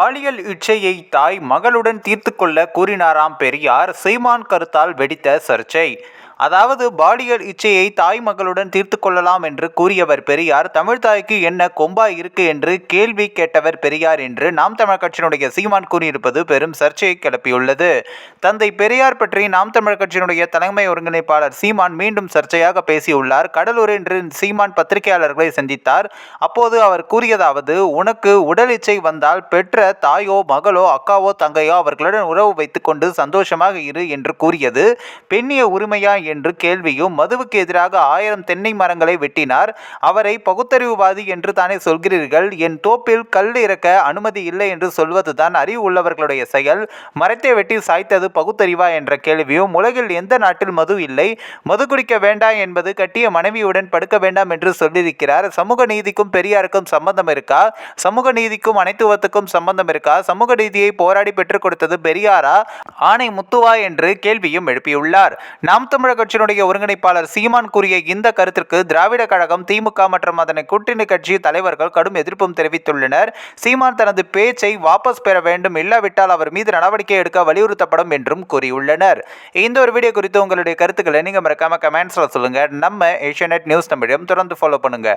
பாலியல் இச்சையை தாய் மகளுடன் தீர்த்து கொள்ள கூறினாராம் பெரியார் சீமான் கருத்தால் வெடித்த சர்ச்சை. அதாவது பாலியல் இச்சையை தாய் மகளுடன் தீர்த்து கொள்ளலாம் என்று கூறியவர் பெரியார் தமிழ் தாய்க்கு என்ன கொம்பா இருக்கு என்று கேள்வி கேட்டவர் பெரியார் என்று நாம் தமிழ் கட்சியினுடைய சீமான் கூறியிருப்பது பெரும் சர்ச்சையை கிளப்பியுள்ளது. தந்தை பெரியார் பற்றி நாம் தமிழ் கட்சியினுடைய தலைமை ஒருங்கிணைப்பாளர் சீமான் மீண்டும் சர்ச்சையாக பேசியுள்ளார். கடலூர் என்று சீமான் பத்திரிகையாளர்களை சந்தித்தார். அப்போது அவர் கூறியதாவது உனக்கு உடல் இச்சை வந்தால் பெற்ற தாயோ மகளோ அக்காவோ தங்கையோ அவர்களுடன் உறவு வைத்துக்கொண்டு சந்தோஷமாக இரு என்று கூறியது. பெண்ணிய உரிமையா என்று கேள்வியும் மதுவுக்கு எதிராக ஆயிரம் தென்னை மரங்களை வெட்டினார். அவரை பகுத்தறிவுவாதி என்று தானே சொல்கிறீர்கள். என் தோப்பில் கல் இறக்க அனுமதி இல்லை என்று சொல்வதுதான் அறிவு உள்ளவர்களுடைய செயல். மரத்தை வெட்டி சாய்த்தது பகுத்தறிவா என்ற கேள்வியும் உலகில் எந்த நாட்டில் மது இல்லை? மது குடிக்க வேண்டாம் என்பது கட்டிய மனைவியுடன் படுக்க வேண்டாம் என்று சொல்லியிருக்கிறார். சமூக நீதிக்கும் பெரியாருக்கும் சம்பந்தம் இருக்கா? சமூக நீதிக்கும் அனைத்துவத்துக்கும் சம்பந்தம் இருக்கா? சமூக நீதியை போராடி பெற்றுக் கொடுத்தது பெரியாரா? ஆணை முத்துவா என்று கேள்வியும் எழுப்பியுள்ளார். நாம் கட்சியினுடைய ஒருங்கிணைப்பாளர் சீமான் கூறிய இந்த கருத்திற்கு திராவிட கழகம் திமுக மற்றும் அதனை கூட்டணி கட்சி தலைவர்கள் கடும் எதிர்ப்பும் தெரிவித்துள்ளனர். சீமான் தனது பேச்சை வாபஸ் பெற வேண்டும் இல்லாவிட்டால் அவர் மீது நடவடிக்கை எடுக்க வலியுறுத்தப்படும் என்றும் கூறியுள்ளனர். இந்த ஒரு வீடியோ குறித்து உங்களுடைய கருத்துக்களை நீங்க மறக்காம கமெண்ட்ஸ்ல சொல்லுங்க. நம்ம ஏஷியநெட் நியூஸ் தமிழையும் தொடர்ந்து ஃபாலோ பண்ணுங்க.